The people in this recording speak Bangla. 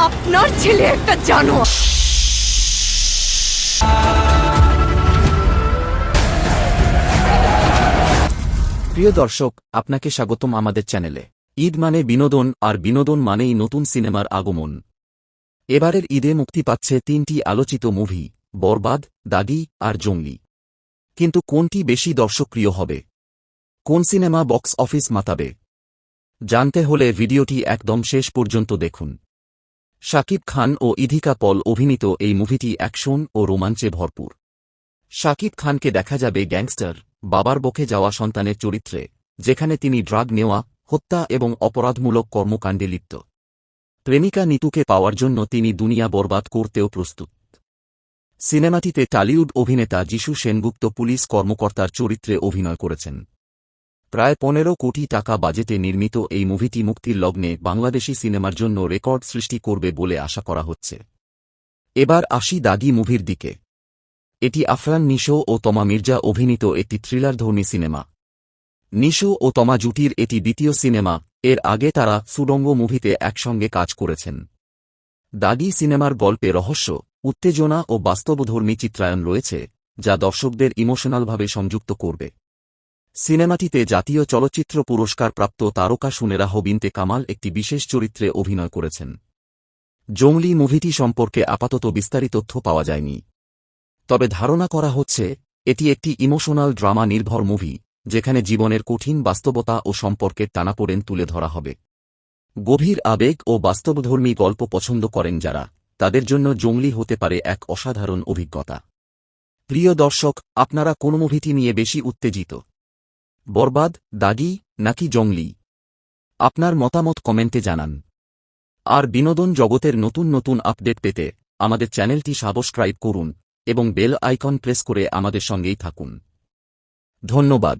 আপনার ছেলে একটা জানোয়ার। প্রিয় দর্শক, আপনাকে স্বাগতম আমাদের চ্যানেলে। ঈদ মানে বিনোদন, আর বিনোদন মানেই নতুন সিনেমার আগমন। এবারের ঈদে মুক্তি পাচ্ছে তিনটি আলোচিত মুভি, বরবাদ, দাগি, আর জঙ্গলি। কিন্তু কোনটি বেশি দর্শকপ্রিয় হবে? কোন সিনেমা বক্স অফিস মাতাবে? জানতে হলে ভিডিওটি একদম শেষ পর্যন্ত দেখুন। শাকিব খান ও ইধিকা পল অভিনীত এই মুভিটি অ্যাকশন ও রোমাঞ্চে ভরপুর। শাকিব খানকে দেখা যাবে গ্যাংস্টার, বাবার বকে যাওয়া সন্তানের চরিত্রে, যেখানে তিনি ড্রাগ নেওয়া, হত্যা এবং অপরাধমূলক কর্মকাণ্ডে লিপ্ত। প্রেমিকা নিতুকে পাওয়ার জন্য তিনি দুনিয়া বরবাদ করতেও প্রস্তুত। সিনেমাটিতে টালিউড অভিনেতা যিশু সেনগুপ্ত পুলিশ কর্মকর্তার চরিত্রে অভিনয় করেছেন। প্রায় পনেরো কোটি টাকা বাজেটে নির্মিত এই মুভিটি মুক্তির লগ্নে বাংলাদেশি সিনেমার জন্য রেকর্ড সৃষ্টি করবে বলে আশা করা হচ্ছে। এবার আসি দাগি মুভির দিকে। এটি আফরান, নিশো ও তমা মির্জা অভিনীত একটি থ্রিলারধর্মী সিনেমা। নিশো ও তমা জুটির এটি দ্বিতীয় সিনেমা, এর আগে তারা সুডঙ্গ মুভিতে একসঙ্গে কাজ করেছেন। দাগি সিনেমার গল্পে রহস্য, উত্তেজনা ও বাস্তবধর্মী চিত্রায়ন রয়েছে, যা দর্শকদের ইমোশনালভাবে সংযুক্ত করবে। সিনেমাটিতে জাতীয় চলচ্চিত্র পুরস্কার প্রাপ্ত তারকা সুনেরা হবিনতে কামাল একটি বিশেষ চরিত্রে অভিনয় করেছেন। জংলি মুভিটি সম্পর্কে আপাতত বিস্তারিত তথ্য পাওয়া যায়নি। তবে ধারণা করা হচ্ছে, এটি একটি ইমোশনাল ড্রামা নির্ভর মুভি, যেখানে জীবনের কঠিন বাস্তবতা ও সম্পর্কের টানাপোড়েন তুলে ধরা হবে। গভীর আবেগ ও বাস্তবধর্মী গল্প পছন্দ করেন যারা, তাদের জন্য জঙ্গলি হতে পারে এক অসাধারণ অভিজ্ঞতা। প্রিয় দর্শক, আপনারা কোন মুভিটি নিয়ে বেশি উত্তেজিত? বরবাদ, দাগি, নাকি জংলি আপনার মতামত কমেন্টে জানান। আর বিনোদন জগতের নতুন নতুন আপডেট পেতে আমাদের চ্যানেলটি সাবস্ক্রাইব করুন এবং বেল আইকন প্রেস করে আমাদের সঙ্গেই থাকুন। ধন্যবাদ।